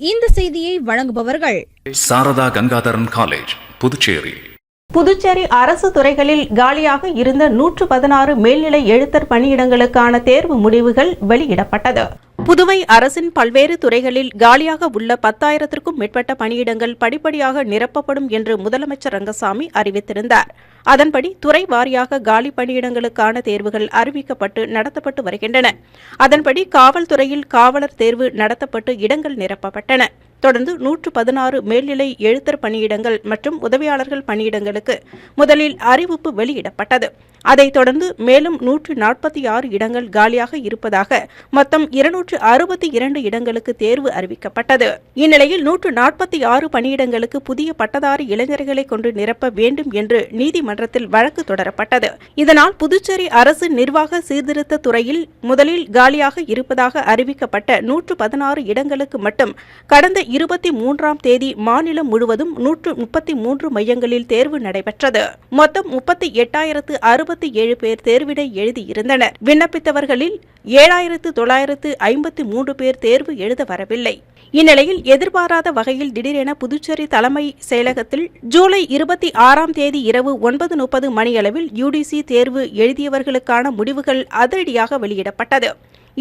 இந்த செய்தியை வழங்குபவர்கள் சாரதா கங்காதரன் காலேஜ் புதுச்சேரி. புதுச்சேரி அரசு துறைகளில் காலியாக இருந்த நூற்று பதினாறு மேல்நிலை எழுத்தர் பணியிடங்களுக்கான தேர்வு முடிவுகள் வெளியிடப்பட்டது. புதுவை அரசின் பல்வேறு துறைகளில் காலியாக உள்ள பத்தாயிரத்திற்கும் மேற்பட்ட பணியிடங்கள் படிப்படியாக நிரப்பப்படும் என்று முதலமைச்சர் ரங்கசாமி அறிவித்திருந்தார். அதன்படி துறை வாரியாக காலி பணியிடங்களுக்கான தேர்வுகள் அறிவிக்கப்பட்டு நடத்தப்பட்டு வருகின்றன. அதன்படி காவல்துறையில் காவலர் தேர்வு நடத்தப்பட்டு இடங்கள் நிரப்பப்பட்டன. தொடர்ந்து நூற்று பதினாறு மேல்நிலை எழுத்தர் பணியிடங்கள் மற்றும் உதவியாளர்கள் பணியிடங்களுக்கு முதலில் அறிவிப்பு வெளியிடப்பட்டது. அதைத் தொடர்ந்து மேலும் நூற்று நாற்பத்தி ஆறு இடங்கள் காலியாக இருப்பதாக மொத்தம் இருநூற்று அறுபத்தி இரண்டு இடங்களுக்கு தேர்வு அறிவிக்கப்பட்டது. இந்நிலையில் நூற்று நாற்பத்தி ஆறு பணியிடங்களுக்கு புதிய பட்டதாரி இளைஞர்களை கொண்டு நிரப்ப வேண்டும் என்று நீதிமன்றத்தில் வழக்கு தொடரப்பட்டது. இதனால் புதுச்சேரி அரசு நிர்வாக சீர்திருத்த துறையில் முதலில் காலியாக இருப்பதாக அறிவிக்கப்பட்ட நூற்று பதினாறு இடங்களுக்கு மட்டும் கடந்த இருபத்தி மூன்றாம் தேதி மாநிலம் முழுவதும் நூற்று முப்பத்தி மூன்று மையங்களில் தேர்வு நடைபெற்றது. மொத்தம் முப்பத்தி எட்டாயிரத்து அறுபது அறுபத்தி ஏழு பேர் தேர்விட எழுதியிருந்தனர். விண்ணப்பித்தவர்களில் ஏழாயிரத்து தொள்ளாயிரத்து ஐம்பத்தி மூன்று பேர் தேர்வு எழுத வரவில்லை. இந்நிலையில் எதிர்பாராத வகையில் திடீரென புதுச்சேரி தலைமை செயலகத்தில் ஜூலை இருபத்தி ஆறாம் தேதி இரவு ஒன்பது முப்பது மணியளவில் யுடிசி தேர்வு எழுதியவர்களுக்கான முடிவுகள் அதிரடியாக வெளியிடப்பட்டது.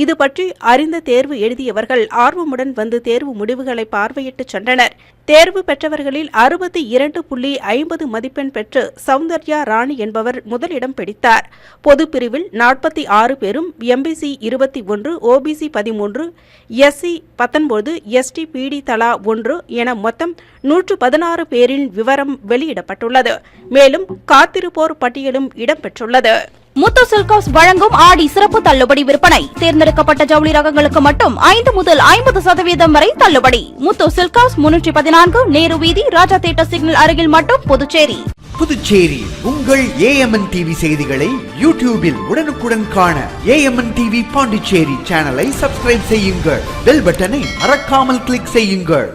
இது பற்றி அறிந்த தேர்வு எழுதியவர்கள் ஆர்வமுடன் வந்து தேர்வு முடிவுகளை பார்வையிட்டு சென்றனர். தேர்வு பெற்றவர்களில் அறுபத்தி இரண்டு புள்ளி ஐம்பது மதிப்பெண் பெற்று சௌந்தர்யா ராணி என்பவர் முதலிடம் பிடித்தார். பொது பிரிவில் நாற்பத்தி ஆறு பேரும் எம்பிசி இருபத்தி ஒன்று ஓபிசி பதிமூன்று எஸ்சி பத்தொன்பது எஸ்டி பிடி தலா ஒன்று என மொத்தம் நூற்று பதினாறு பேரின் விவரம் வெளியிடப்பட்டுள்ளது. மேலும் காத்திருப்போர் பட்டியலும் இடம்பெற்றுள்ளது முத்து சில்காஸ் வழங்கும் ஆடி சிறப்பு தள்ளுபடி விற்பனை. தேர்ந்தெடுக்கப்பட்ட ஜவுளி ரகங்களுக்கு மட்டும் ஐந்து முதல் ஐம்பது சதவீதம் வரை தள்ளுபடி. முத்து சில்காஸ் முன்னூற்றி பதினான்கு நேரு வீதி ராஜா தேட்டர் சிக்னல் அருகில் மட்டும் புதுச்சேரி. புதுச்சேரி உங்கள் ஏஎம்என் டிவி செய்திகளை யூடியூபில் உடனுக்குடன் காண ஏஎம்என் டிவி பாண்டிச்சேரி சேனலை சப்ஸ்கிரைப் செய்யுங்கள். பெல் பட்டனை மறக்காமல் கிளிக் செய்யுங்கள்.